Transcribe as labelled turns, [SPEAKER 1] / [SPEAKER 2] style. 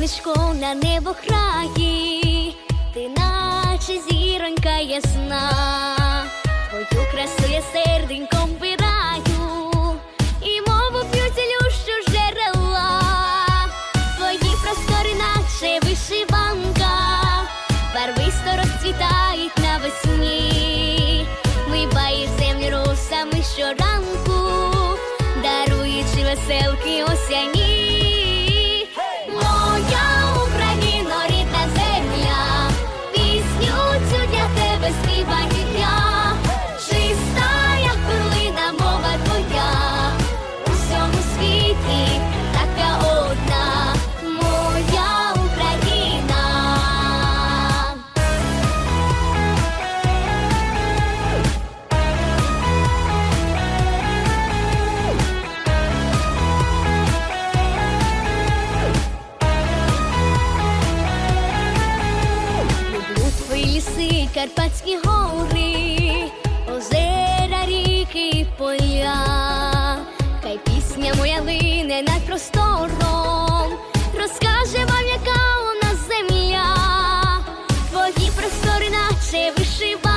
[SPEAKER 1] Сонечко на небо грає, ти наче зіронька ясна. sailed. Карпатські гори, озера, ріки, поля, хай пісня моя лине над простором, розкаже вам, яка у нас земля, твої простори, наче вишива.